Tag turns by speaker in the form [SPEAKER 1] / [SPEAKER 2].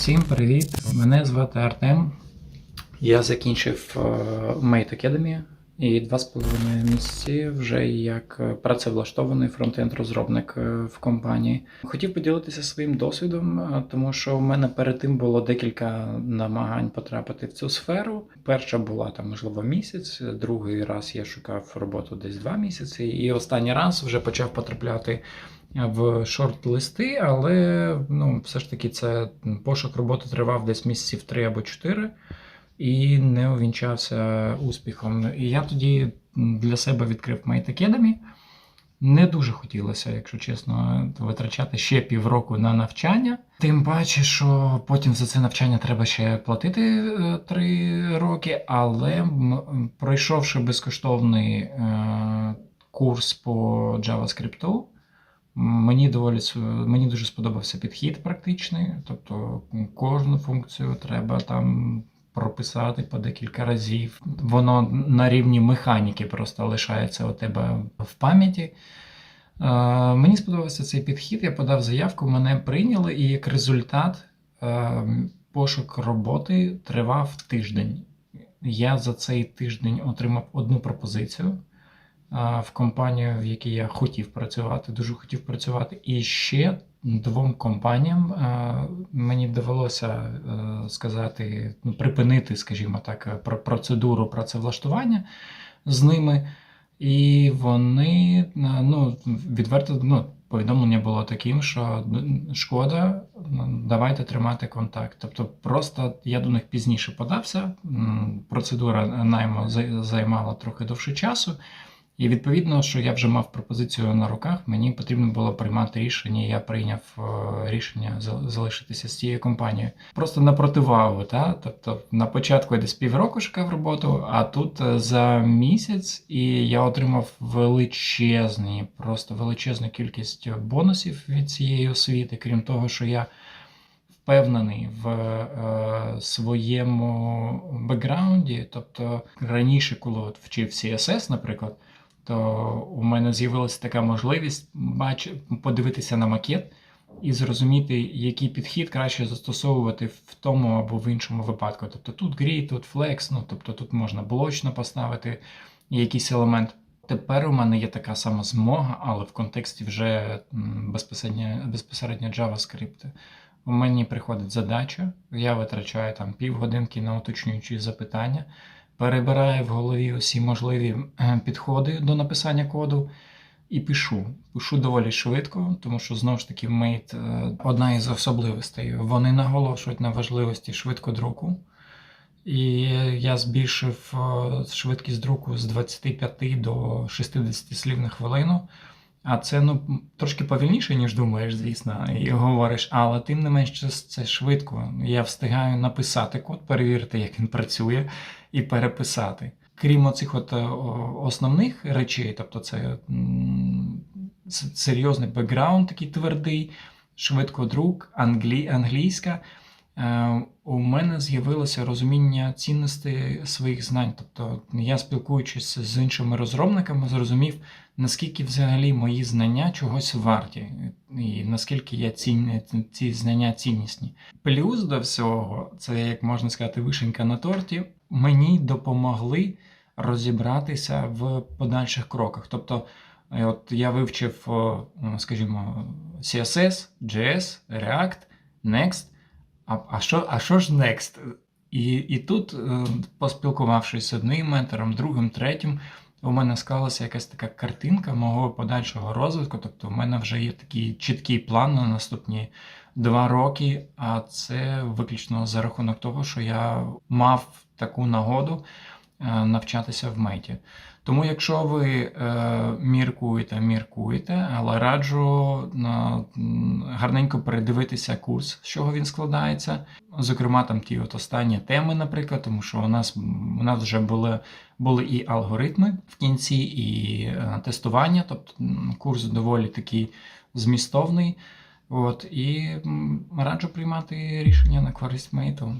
[SPEAKER 1] Всім привіт! Мене звати Артем. Я закінчив е, Mate Academy і два з половиною місяці вже як працевлаштований фронтенд-розробник е, в компанії. Хотів поділитися своїм досвідом, е, тому що у мене перед тим було декілька намагань потрапити в цю сферу. Перша була там, можливо, місяць, другий раз я шукав роботу десь два місяці, і останній раз вже почав потрапляти в шорт-листи, але ну, все ж таки це пошук роботи тривав десь місяців три або чотири і не увінчався успіхом. І я тоді для себе відкрив Mate Academy. Не дуже хотілося, якщо чесно, витрачати ще півроку на навчання. Тим паче, що потім за це навчання треба ще платити е, три роки. Але пройшовши безкоштовний е, курс по JavaScript, Мені доволі мені дуже сподобався підхід практичний, тобто кожну функцію треба там прописати по декілька разів. Воно на рівні механіки просто лишається у тебе в пам'яті. Е, Мені сподобався цей підхід, я подав заявку, мене прийняли, і як результат е, пошук роботи тривав тиждень. Я за цей тиждень отримав одну пропозицію в компанію, в якій я хотів працювати, дуже хотів працювати. І ще двом компаніям мені довелося е, сказати, ну, припинити, скажімо так, е, про процедуру працевлаштування з ними. І вони е, ну, відверто ну, повідомлення було таким, що шкода, давайте тримати контакт. Тобто, просто я до них пізніше подався. Процедура найму займала трохи довше часу. І відповідно, що я вже мав пропозицію на руках, мені потрібно було приймати рішення. Я прийняв е, рішення за- залишитися з цією компанією. Просто на противагу, та? тобто на початку я десь півроку шукав роботу, а тут е, за місяць, і я отримав величезні, просто величезну кількість бонусів від цієї освіти, крім того, що я впевнений в е, своєму бекграунді. Тобто раніше, коли от вчив CSS, наприклад, то у мене з'явилася така можливість бач, подивитися на макет і зрозуміти, який підхід краще застосовувати в тому або в іншому випадку. Тобто тут grid, тут flex, ну тобто тут можна блочно поставити якийсь елемент. Тепер у мене є така сама змога, але в контексті вже безпосередньо, безпосередньо JavaScript. У мені приходить задача, я витрачаю там півгодинки на уточнюючі запитання, перебираю в голові усі можливі е, підходи до написання коду і пишу. Пишу доволі швидко, тому що знову ж таки Mate е, одна із особливостей. Вони наголошують на важливості швидкодруку. І я збільшив е, швидкість друку з 25 до 60 слів на хвилину. А це ну трошки повільніше, ніж думаєш, звісно, і говориш, але тим не менш це, швидко. Я встигаю написати код, перевірити, як він працює, і переписати. Крім оцих от е, основних речей, тобто це серйозний бекграунд, такий твердий, швидкодрук, англі, англійська. Е, У мене з'явилося розуміння цінності своїх знань. Тобто я спілкуючись з іншими розробниками, зрозумів, наскільки взагалі мої знання чогось варті, і наскільки я цінні, ці знання ціннісні. Плюс до всього, це як можна сказати, вишенька на торті, мені допомогли розібратися в подальших кроках. Тобто, е, от я вивчив, скажімо, CSS, JS, React, Next. А, а, що, а що ж next? І, і тут, е, поспілкувавшись з одним ментором, другим, третім, у мене склалася якась така картинка мого подальшого розвитку. Тобто, у мене вже є такий чіткий план на наступні два роки. А це виключно за рахунок того, що я мав таку нагоду е, навчатися в меті. Тому, якщо ви е, міркуєте, міркуєте, але раджу на, гарненько передивитися курс, з чого він складається. Зокрема, там ті от останні теми, наприклад, тому що у нас, у нас вже були, були і алгоритми в кінці, і е, тестування, тобто курс доволі такий змістовний. От, і раджу приймати рішення на користь мейту.